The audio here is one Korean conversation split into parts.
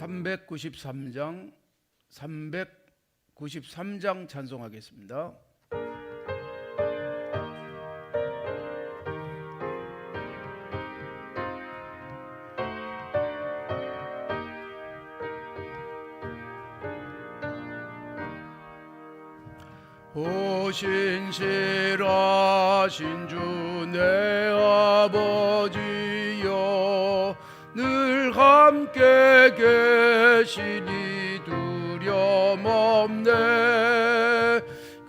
393장 393장 찬송하겠습니다. 오 신실하신 주내 계시니 두려움 없네.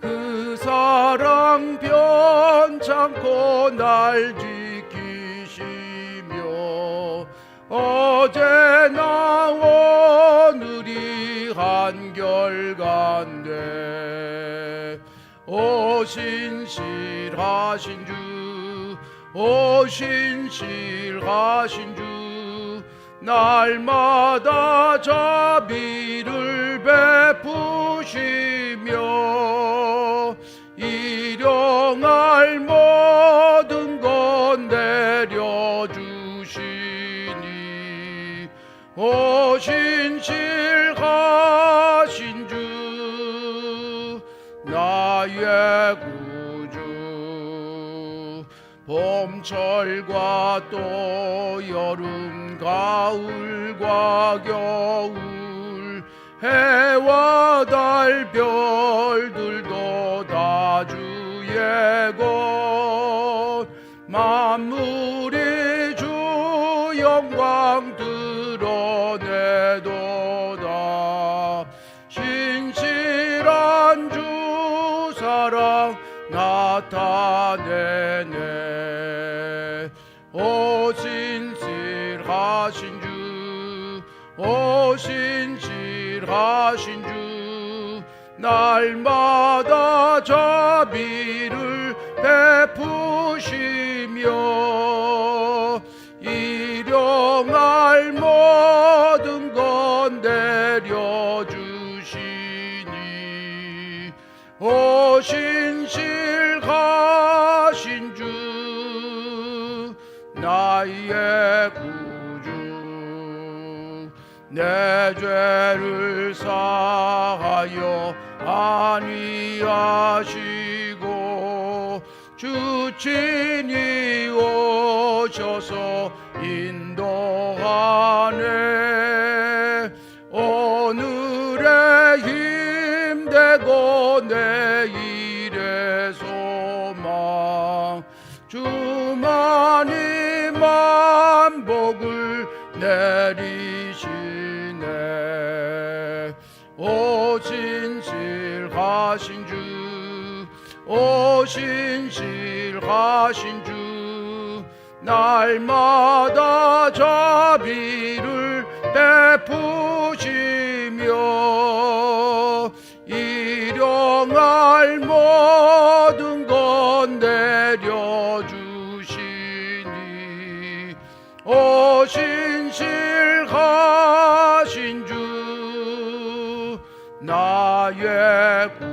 그 사랑 변찮고 날 지키시며 어제나 오늘이 한결같네 오 신실하신 주 오 신실하신 주 날마다 자비를 베푸시며 일용할 모든 것 내려주시니 오신실하신 주 나의 구주 봄철과 또 여름 가을과 겨울 해와 달 별들도 다 주의 것. 만물이 주 영광 드러내도다. 신실한 주 사랑 나타내네 날마다 자비를 베푸시며 안위하시고 주친이 오셔서 인도하네. 오늘의 힘되고 내일의 소망 주만이 만복을 내리시네. 오 오신실하신 주 날마다 자비를 베푸시며 일용할 모든 것 내려주시니 오신실하신 주 나의 구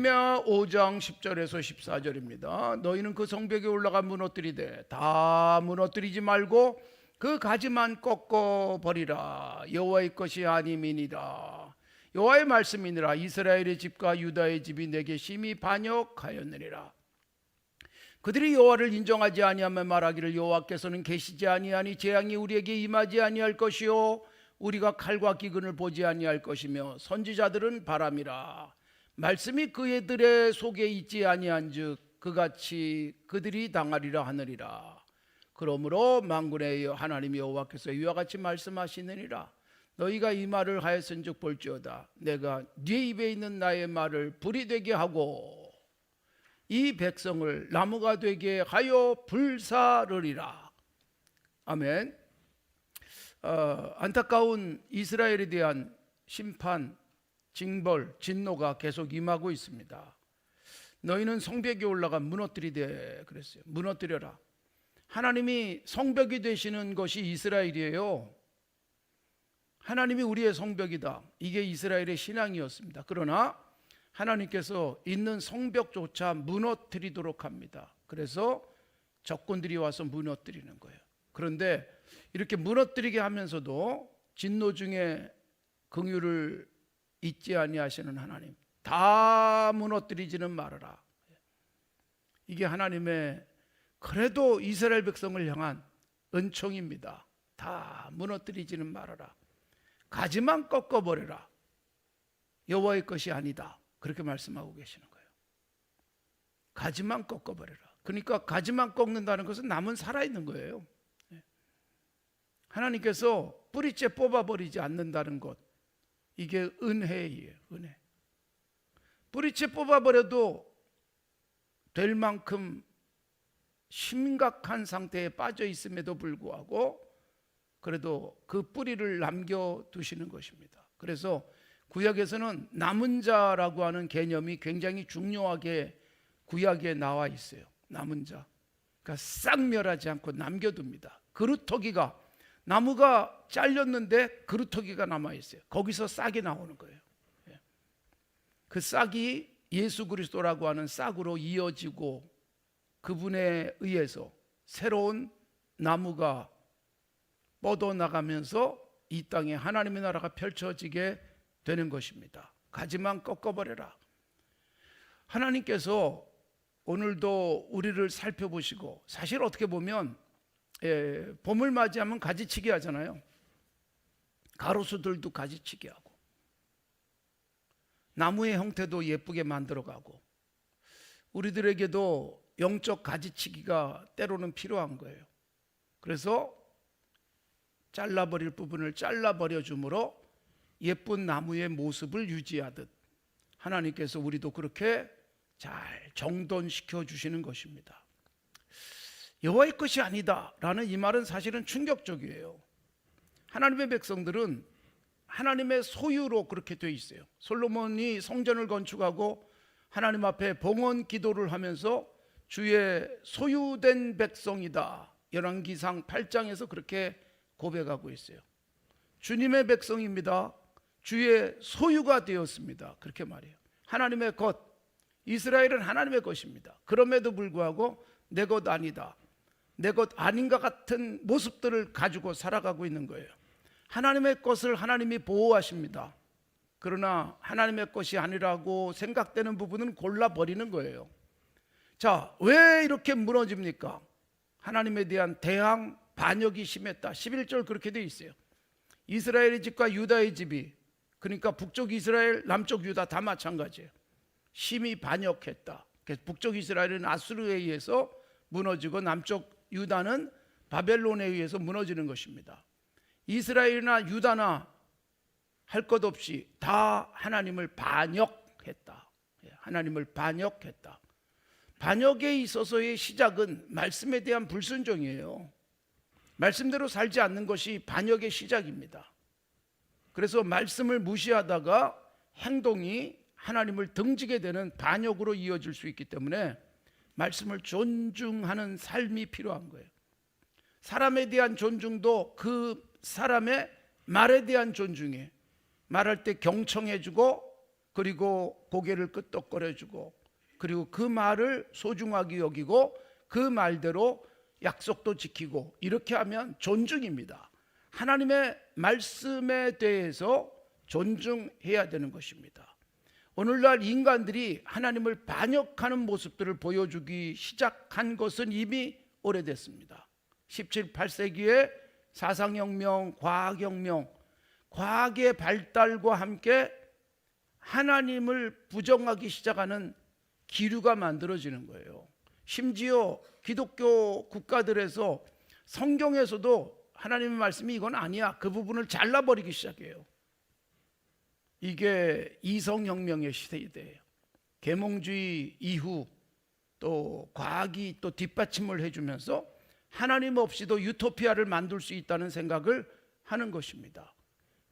예레미야 5장 10절에서 14절입니다. 너희는 그 성벽에 올라가 무너뜨리되 다 무너뜨리지 말고 그 가지만 꺾어 버리라. 여호와의 것이 아님이니라. 여호와의 말씀이니라. 이스라엘의 집과 유다의 집이 내게 심히 반역하였느니라. 그들이 여호와를 인정하지 아니하며 말하기를 여호와께서는 계시지 아니하니 재앙이 우리에게 임하지 아니할 것이요 우리가 칼과 기근을 보지 아니할 것이며 선지자들은 바람이라 말씀이 그애들의 속에 있지 아니한즉 그같이 그들이 당하리라 하느니라 그러므로 만군의 하나님 여호와께서 이와 같이 말씀하시느니라 너희가 이 말을 하였은즉 볼지어다 내가 네 입에 있는 나의 말을 불이 되게 하고 이 백성을 나무가 되게 하여 불사르리라. 아멘. 어, 안타까운 이스라엘에 대한 심판, 징벌, 진노가 계속 임하고 있습니다. 너희는 성벽에 올라가 무너뜨리되 그랬어요. 무너뜨려라. 하나님이 성벽이 되시는 것이 이스라엘이에요. 하나님이 우리의 성벽이다. 이게 이스라엘의 신앙이었습니다. 그러나 하나님께서 있는 성벽조차 무너뜨리도록 합니다. 그래서 적군들이 와서 무너뜨리는 거예요. 그런데 이렇게 무너뜨리게 하면서도 진노 중에 긍휼을 잊지 아니하시는 하나님 다 무너뜨리지는 말아라. 이게 하나님의 그래도 이스라엘 백성을 향한 은총입니다. 다 무너뜨리지는 말아라. 가지만 꺾어버려라. 여호와의 것이 아니다. 그렇게 말씀하고 계시는 거예요. 가지만 꺾어버려라. 그러니까 가지만 꺾는다는 것은 남은 살아있는 거예요. 예. 하나님께서 뿌리째 뽑아버리지 않는다는 것. 이게 은혜예요. 은혜. 뿌리째 뽑아버려도 될 만큼 심각한 상태에 빠져 있음에도 불구하고 그래도 그 뿌리를 남겨 두시는 것입니다. 그래서 구약에서는 남은 자라고 하는 개념이 굉장히 중요하게 구약에 나와 있어요. 남은 자. 그러니까 싹 멸하지 않고 남겨둡니다. 그루터기가 나무가 잘렸는데 그루터기가 남아 있어요. 거기서 싹이 나오는 거예요. 예. 그 싹이 예수 그리스도라고 하는 싹으로 이어지고 그분에 의해서 새로운 나무가 뻗어 나가면서 이 땅에 하나님의 나라가 펼쳐지게 되는 것입니다. 가지만 꺾어버려라. 하나님께서 오늘도 우리를 살펴보시고 사실 어떻게 보면 예, 봄을 맞이하면 가지치기 하잖아요. 가로수들도 가지치기 하고 나무의 형태도 예쁘게 만들어가고 우리들에게도 영적 가지치기가 때로는 필요한 거예요. 그래서 잘라버릴 부분을 잘라버려 주므로 예쁜 나무의 모습을 유지하듯 하나님께서 우리도 그렇게 잘 정돈시켜 주시는 것입니다. 여호와의 것이 아니다라는 이 말은 사실은 충격적이에요. 하나님의 백성들은 하나님의 소유로 그렇게 돼 있어요. 솔로몬이 성전을 건축하고 하나님 앞에 봉헌 기도를 하면서 주의 소유된 백성이다. 열왕기상 8장에서 그렇게 고백하고 있어요. 주님의 백성입니다. 주의 소유가 되었습니다. 그렇게 말해요. 하나님의 것. 이스라엘은 하나님의 것입니다. 그럼에도 불구하고 내 것 아니다. 내 것 아닌 것 같은 모습들을 가지고 살아가고 있는 거예요. 하나님의 것을 하나님이 보호하십니다. 그러나 하나님의 것이 아니라고 생각되는 부분은 골라버리는 거예요. 자, 왜 이렇게 무너집니까? 하나님에 대한 대항 반역이 심했다. 11절 그렇게 돼 있어요. 이스라엘의 집과 유다의 집이 그러니까 북쪽 이스라엘, 남쪽 유다 다 마찬가지예요. 심히 반역했다. 북쪽 이스라엘은 아수르에 의해서 무너지고 남쪽 유다는 바벨론에 의해서 무너지는 것입니다. 이스라엘이나 유다나 할 것 없이 다 하나님을 반역했다. 예, 하나님을 반역했다. 반역에 있어서의 시작은 말씀에 대한 불순종이에요. 말씀대로 살지 않는 것이 반역의 시작입니다. 그래서 말씀을 무시하다가 행동이 하나님을 등지게 되는 반역으로 이어질 수 있기 때문에 말씀을 존중하는 삶이 필요한 거예요. 사람에 대한 존중도 그 사람의 말에 대한 존중에 말할 때 경청해주고 그리고 고개를 끄덕거려주고 그리고 그 말을 소중하게 여기고 그 말대로 약속도 지키고 이렇게 하면 존중입니다. 하나님의 말씀에 대해서 존중해야 되는 것입니다. 오늘날 인간들이 하나님을 반역하는 모습들을 보여주기 시작한 것은 이미 오래됐습니다. 17, 8세기에 사상혁명, 과학혁명, 과학의 발달과 함께 하나님을 부정하기 시작하는 기류가 만들어지는 거예요. 심지어 기독교 국가들에서 성경에서도 하나님의 말씀이 이건 아니야. 그 부분을 잘라버리기 시작해요. 이게 이성혁명의 시대예요. 계몽주의 이후 또 과학이 또 뒷받침을 해주면서 하나님 없이도 유토피아를 만들 수 있다는 생각을 하는 것입니다.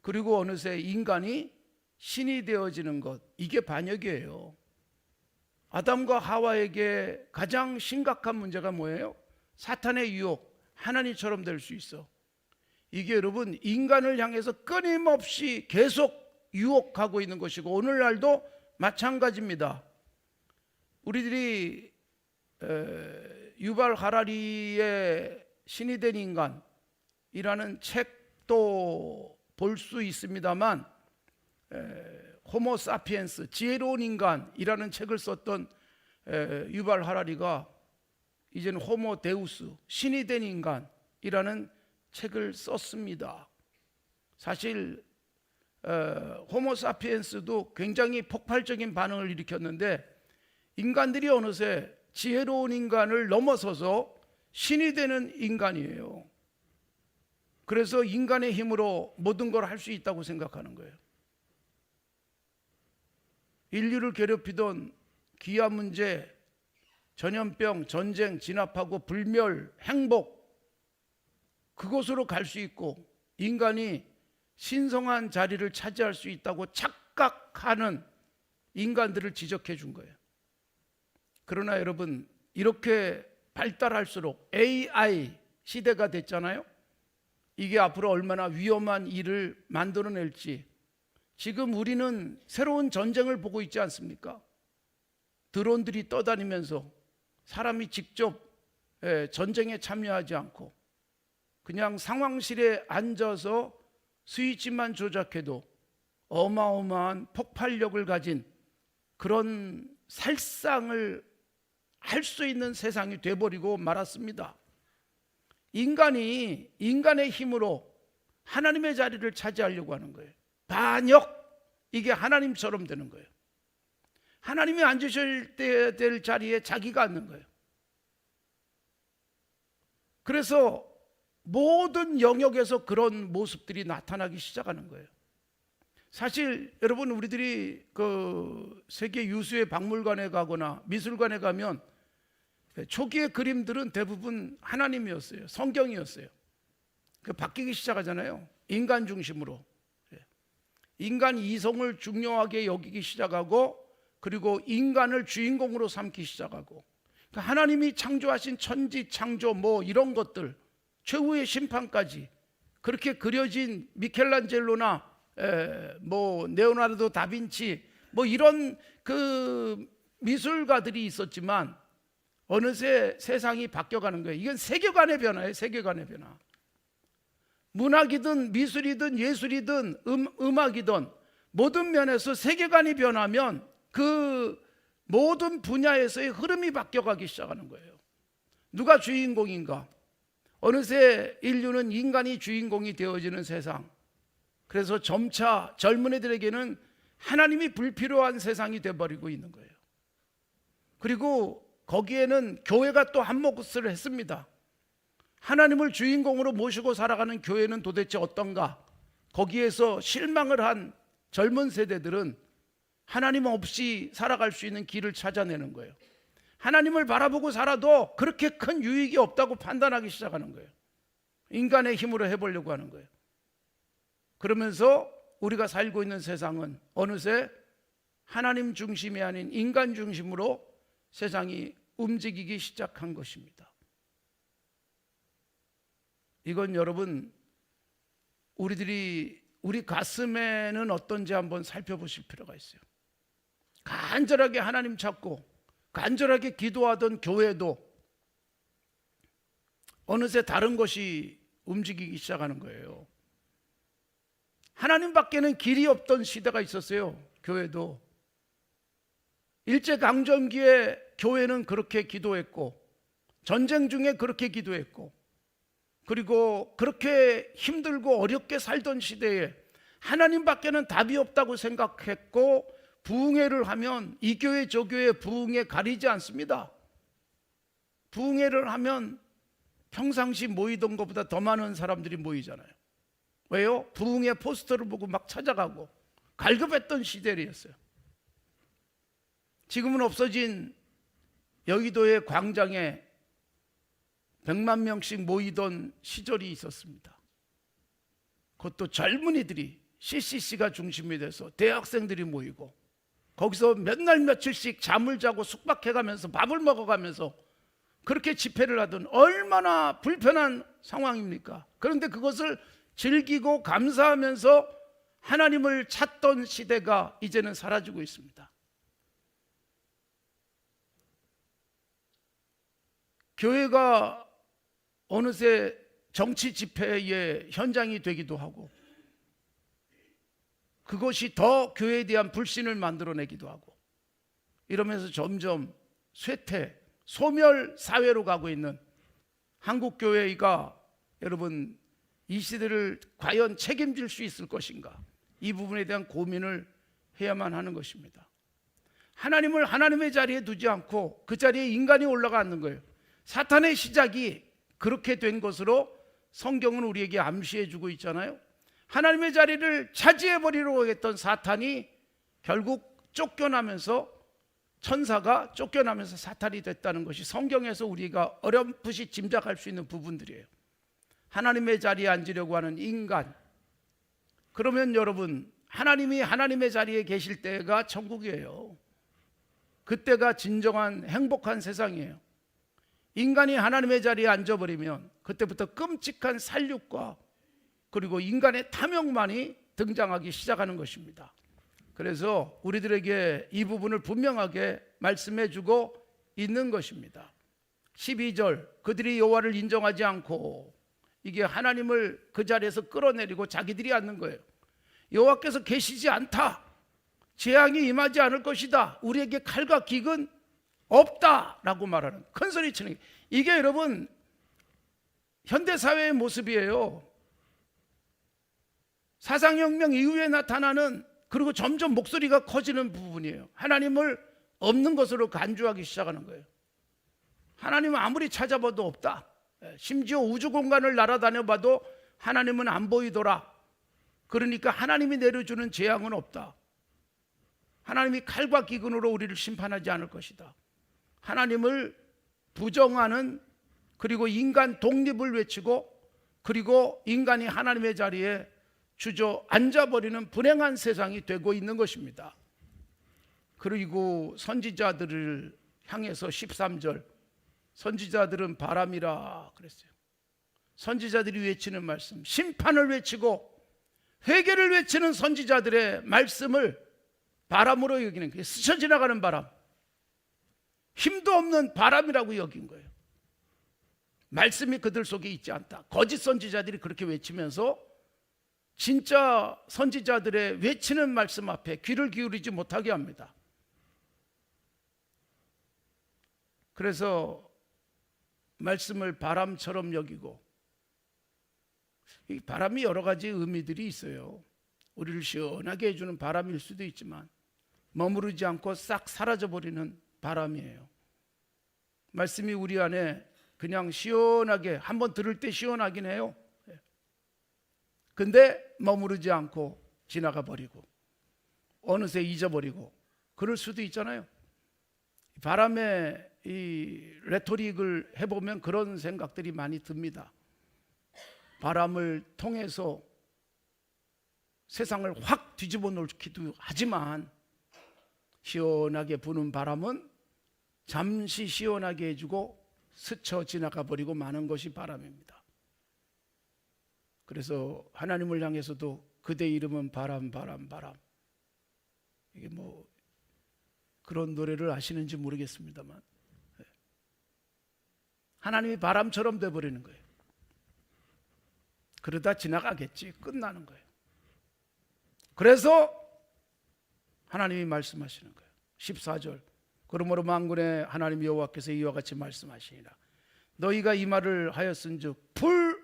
그리고 어느새 인간이 신이 되어지는 것, 이게 반역이에요. 아담과 하와에게 가장 심각한 문제가 뭐예요? 사탄의 유혹, 하나님처럼 될 수 있어. 이게 여러분 인간을 향해서 끊임없이 계속 유혹하고 있는 것이고 오늘날도 마찬가지입니다. 우리들이 유발 하라리의 신이 된 인간이라는 책도 볼 수 있습니다만 에, 호모 사피엔스 지혜로운 인간이라는 책을 썼던 에, 유발 하라리가 이제는 호모 데우스 신이 된 인간이라는 책을 썼습니다. 사실 어, 호모 사피엔스도 굉장히 폭발적인 반응을 일으켰는데 인간들이 어느새 지혜로운 인간을 넘어서서 신이 되는 인간이에요. 그래서 인간의 힘으로 모든 걸 할 수 있다고 생각하는 거예요. 인류를 괴롭히던 기아 문제, 전염병, 전쟁, 진압하고 불멸, 행복 그곳으로 갈 수 있고 인간이 신성한 자리를 차지할 수 있다고 착각하는 인간들을 지적해 준 거예요. 그러나 여러분 이렇게 발달할수록 AI 시대가 됐잖아요. 이게 앞으로 얼마나 위험한 일을 만들어낼지 지금 우리는 새로운 전쟁을 보고 있지 않습니까? 드론들이 떠다니면서 사람이 직접 예, 전쟁에 참여하지 않고 그냥 상황실에 앉아서 스위치만 조작해도 어마어마한 폭발력을 가진 그런 살상을 할 수 있는 세상이 돼버리고 말았습니다. 인간이 인간의 힘으로 하나님의 자리를 차지하려고 하는 거예요. 반역 이게 하나님처럼 되는 거예요. 하나님이 앉으실 때 될 자리에 자기가 앉는 거예요. 그래서 모든 영역에서 그런 모습들이 나타나기 시작하는 거예요. 사실 여러분 우리들이 그 세계 유수의 박물관에 가거나 미술관에 가면 초기의 그림들은 대부분 하나님이었어요. 성경이었어요. 그 바뀌기 시작하잖아요. 인간 중심으로. 예. 인간 이성을 중요하게 여기기 시작하고 그리고 인간을 주인공으로 삼기 시작하고 그 하나님이 창조하신 천지 창조 뭐 이런 것들 최후의 심판까지 그렇게 그려진 미켈란젤로나 에, 뭐 네오나르도 다빈치 뭐 이런 그 미술가들이 있었지만 어느새 세상이 바뀌어가는 거예요. 이건 세계관의 변화예요. 세계관의 변화. 문학이든 미술이든 예술이든 음, 음악이든 모든 면에서 세계관이 변하면 그 모든 분야에서의 흐름이 바뀌어가기 시작하는 거예요. 누가 주인공인가? 어느새 인류는 인간이 주인공이 되어지는 세상. 그래서 점차 젊은 애들에게는 하나님이 불필요한 세상이 돼버리고 있는 거예요. 그리고 거기에는 교회가 또 한 몫을 했습니다. 하나님을 주인공으로 모시고 살아가는 교회는 도대체 어떤가? 거기에서 실망을 한 젊은 세대들은 하나님 없이 살아갈 수 있는 길을 찾아내는 거예요. 하나님을 바라보고 살아도 그렇게 큰 유익이 없다고 판단하기 시작하는 거예요. 인간의 힘으로 해보려고 하는 거예요. 그러면서 우리가 살고 있는 세상은 어느새 하나님 중심이 아닌 인간 중심으로 세상이 움직이기 시작한 것입니다. 이건 여러분 우리들이 우리 가슴에는 어떤지 한번 살펴보실 필요가 있어요. 간절하게 하나님 찾고 간절하게 기도하던 교회도 어느새 다른 것이 움직이기 시작하는 거예요. 하나님 밖에는 길이 없던 시대가 있었어요. 교회도 일제 강점기에 교회는 그렇게 기도했고 전쟁 중에 그렇게 기도했고 그리고 그렇게 힘들고 어렵게 살던 시대에 하나님 밖에는 답이 없다고 생각했고 부흥회를 하면 이 교회 저 교회 부흥회 가리지 않습니다. 부흥회를 하면 평상시 모이던 것보다 더 많은 사람들이 모이잖아요. 왜요? 부흥회 포스터를 보고 막 찾아가고 갈급했던 시대였어요. 지금은 없어진 여의도의 광장에 100만 명씩 모이던 시절이 있었습니다. 그것도 젊은이들이 CCC가 중심이 돼서 대학생들이 모이고 거기서 몇 날 며칠씩 잠을 자고 숙박해 가면서 밥을 먹어 가면서 그렇게 집회를 하던 얼마나 불편한 상황입니까? 그런데 그것을 즐기고 감사하면서 하나님을 찾던 시대가 이제는 사라지고 있습니다. 교회가 어느새 정치 집회의 현장이 되기도 하고 그것이 더 교회에 대한 불신을 만들어내기도 하고 이러면서 점점 쇠퇴, 소멸 사회로 가고 있는 한국 교회가 여러분 이 시대를 과연 책임질 수 있을 것인가? 이 부분에 대한 고민을 해야만 하는 것입니다. 하나님을 하나님의 자리에 두지 않고 그 자리에 인간이 올라가 앉는 거예요. 사탄의 시작이 그렇게 된 것으로 성경은 우리에게 암시해 주고 있잖아요. 하나님의 자리를 차지해 버리려고 했던 사탄이 결국 쫓겨나면서 천사가 쫓겨나면서 사탄이 됐다는 것이 성경에서 우리가 어렴풋이 짐작할 수 있는 부분들이에요. 하나님의 자리에 앉으려고 하는 인간. 그러면 여러분, 하나님이 하나님의 자리에 계실 때가 천국이에요. 그때가 진정한 행복한 세상이에요. 인간이 하나님의 자리에 앉아버리면 그때부터 끔찍한 살육과 그리고 인간의 탐욕만이 등장하기 시작하는 것입니다. 그래서 우리들에게 이 부분을 분명하게 말씀해 주고 있는 것입니다. 12절 그들이 여호와를 인정하지 않고 이게 하나님을 그 자리에서 끌어내리고 자기들이 앉는 거예요. 여호와께서 계시지 않다. 재앙이 임하지 않을 것이다. 우리에게 칼과 기근 없다라고 말하는 큰 소리 치는 게 이게 여러분 현대 사회의 모습이에요. 사상혁명 이후에 나타나는 그리고 점점 목소리가 커지는 부분이에요. 하나님을 없는 것으로 간주하기 시작하는 거예요. 하나님은 아무리 찾아봐도 없다. 예, 심지어 우주 공간을 날아다녀 봐도 하나님은 안 보이더라. 그러니까 하나님이 내려주는 재앙은 없다. 하나님이 칼과 기근으로 우리를 심판하지 않을 것이다. 하나님을 부정하는 그리고 인간 독립을 외치고 그리고 인간이 하나님의 자리에 주저앉아 버리는 불행한 세상이 되고 있는 것입니다. 그리고 선지자들을 향해서 13절 선지자들은 바람이라 그랬어요. 선지자들이 외치는 말씀, 심판을 외치고 회개를 외치는 선지자들의 말씀을 바람으로 여기는 게 스쳐 지나가는 바람. 힘도 없는 바람이라고 여긴 거예요. 말씀이 그들 속에 있지 않다. 거짓 선지자들이 그렇게 외치면서 진짜 선지자들의 외치는 말씀 앞에 귀를 기울이지 못하게 합니다. 그래서 말씀을 바람처럼 여기고 이 바람이 여러 가지 의미들이 있어요. 우리를 시원하게 해주는 바람일 수도 있지만 머무르지 않고 싹 사라져 버리는 바람이에요. 말씀이 우리 안에 그냥 시원하게 한 번 들을 때 시원하긴 해요. 근데 머무르지 않고 지나가 버리고 어느새 잊어버리고 그럴 수도 있잖아요. 바람의 이 레토릭을 해보면 그런 생각들이 많이 듭니다. 바람을 통해서 세상을 확 뒤집어 놓기도 하지만 시원하게 부는 바람은 잠시 시원하게 해주고 스쳐 지나가 버리고 마는 것이 바람입니다. 그래서 하나님을 향해서도 그대 이름은 바람 바람 바람 이게 뭐 그런 노래를 아시는지 모르겠습니다만 예. 하나님이 바람처럼 돼 버리는 거예요. 그러다 지나가겠지 끝나는 거예요. 그래서 하나님이 말씀하시는 거예요. 14절. 그러므로 만군의 하나님 여호와께서 이와 같이 말씀하시니라. 너희가 이 말을 하였은즉 불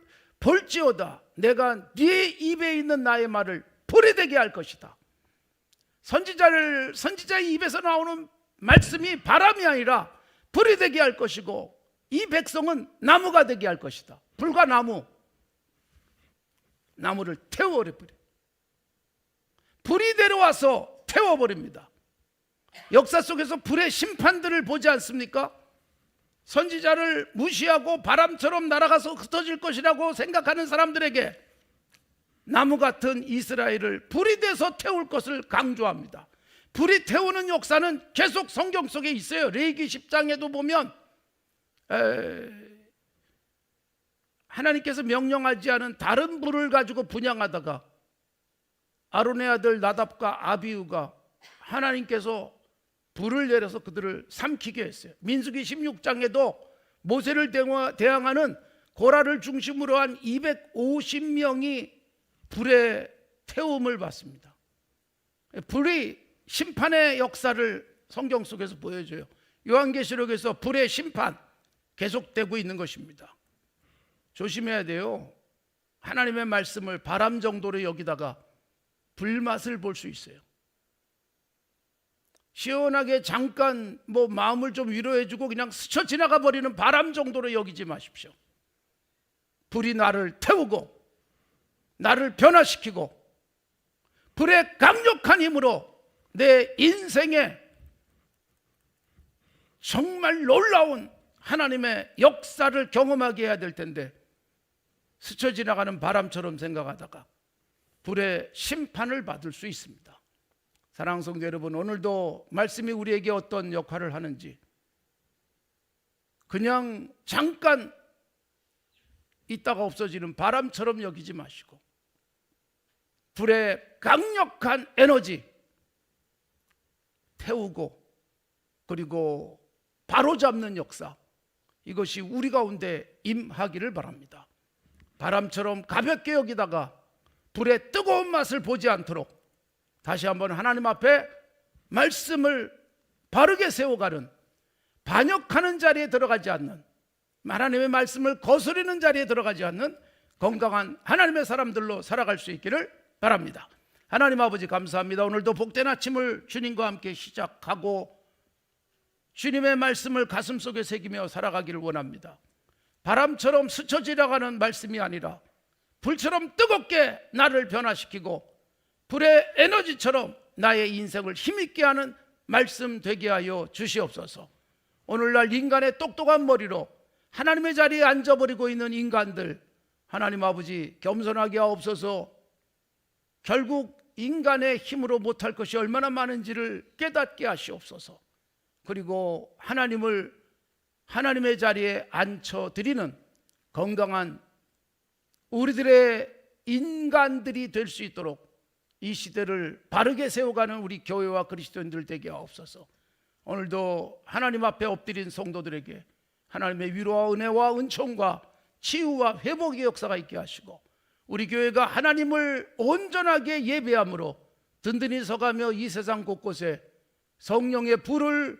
볼지어다 내가 네 입에 있는 나의 말을 불이 되게 할 것이다. 선지자를 선지자의 입에서 나오는 말씀이 바람이 아니라 불이 되게 할 것이고 이 백성은 나무가 되게 할 것이다. 불과 나무 나무를 태워버려. 불이 내려와서 태워버립니다. 역사 속에서 불의 심판들을 보지 않습니까? 선지자를 무시하고 바람처럼 날아가서 흩어질 것이라고 생각하는 사람들에게 나무 같은 이스라엘을 불이 돼서 태울 것을 강조합니다. 불이 태우는 역사는 계속 성경 속에 있어요. 레이기 10장에도 보면 에, 하나님께서 명령하지 않은 다른 불을 가지고 분양하다가 아론의 아들 나답과 아비우가 하나님께서 불을 내려서 그들을 삼키게 했어요. 민수기 16장에도 모세를 대항하는 고라를 중심으로 한 250명이 불의 태움을 받습니다. 불이 심판의 역사를 성경 속에서 보여줘요. 요한계시록에서 불의 심판 계속되고 있는 것입니다. 조심해야 돼요. 하나님의 말씀을 바람 정도로 여기다가 불맛을 볼 수 있어요. 시원하게 잠깐 뭐 마음을 좀 위로해주고 그냥 스쳐 지나가 버리는 바람 정도로 여기지 마십시오. 불이 나를 태우고 나를 변화시키고 불의 강력한 힘으로 내 인생에 정말 놀라운 하나님의 역사를 경험하게 해야 될 텐데 스쳐 지나가는 바람처럼 생각하다가 불의 심판을 받을 수 있습니다. 사랑하는 성도 여러분, 오늘도 말씀이 우리에게 어떤 역할을 하는지 그냥 잠깐 있다가 없어지는 바람처럼 여기지 마시고 불의 강력한 에너지 태우고 그리고 바로잡는 역사 이것이 우리 가운데 임하기를 바랍니다. 바람처럼 가볍게 여기다가 불의 뜨거운 맛을 보지 않도록 다시 한번 하나님 앞에 말씀을 바르게 세워가는 반역하는 자리에 들어가지 않는 하나님의 말씀을 거스르는 자리에 들어가지 않는 건강한 하나님의 사람들로 살아갈 수 있기를 바랍니다. 하나님 아버지 감사합니다. 오늘도 복된 아침을 주님과 함께 시작하고 주님의 말씀을 가슴 속에 새기며 살아가기를 원합니다. 바람처럼 스쳐 지나가는 말씀이 아니라 불처럼 뜨겁게 나를 변화시키고 불의 에너지처럼 나의 인생을 힘있게 하는 말씀 되게 하여 주시옵소서. 오늘날 인간의 똑똑한 머리로 하나님의 자리에 앉아버리고 있는 인간들 하나님 아버지 겸손하게 하옵소서. 결국 인간의 힘으로 못할 것이 얼마나 많은지를 깨닫게 하시옵소서. 그리고 하나님을 하나님의 자리에 앉혀 드리는 건강한 우리들의 인간들이 될 수 있도록 이 시대를 바르게 세워가는 우리 교회와 그리스도인들 되게 하옵소서. 오늘도 하나님 앞에 엎드린 성도들에게 하나님의 위로와 은혜와 은총과 치유와 회복의 역사가 있게 하시고 우리 교회가 하나님을 온전하게 예배함으로 든든히 서가며 이 세상 곳곳에 성령의 불을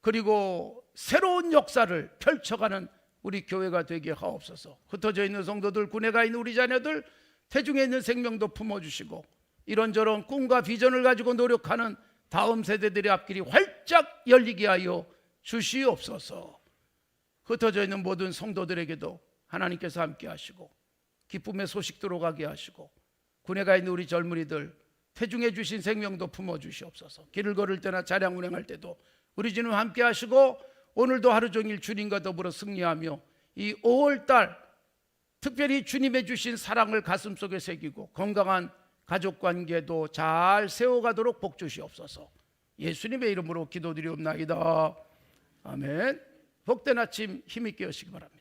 그리고 새로운 역사를 펼쳐가는 우리 교회가 되게 하옵소서. 흩어져 있는 성도들, 군에 가 있는 우리 자녀들, 태중에 있는 생명도 품어주시고 이런저런 꿈과 비전을 가지고 노력하는 다음 세대들의 앞길이 활짝 열리게 하여 주시옵소서. 흩어져 있는 모든 성도들에게도 하나님께서 함께 하시고 기쁨의 소식 들어가게 하시고 군에 가 있는 우리 젊은이들 태중해 주신 생명도 품어 주시옵소서. 길을 걸을 때나 차량 운행할 때도 우리 주님 함께 하시고 오늘도 하루 종일 주님과 더불어 승리하며 이 5월 달 특별히 주님의 주신 사랑을 가슴속에 새기고 건강한 가족 관계도 잘 세워가도록 복 주시옵소서. 예수님의 이름으로 기도드리옵나이다. 아멘. 복된 아침 힘있게 여시기 바랍니다.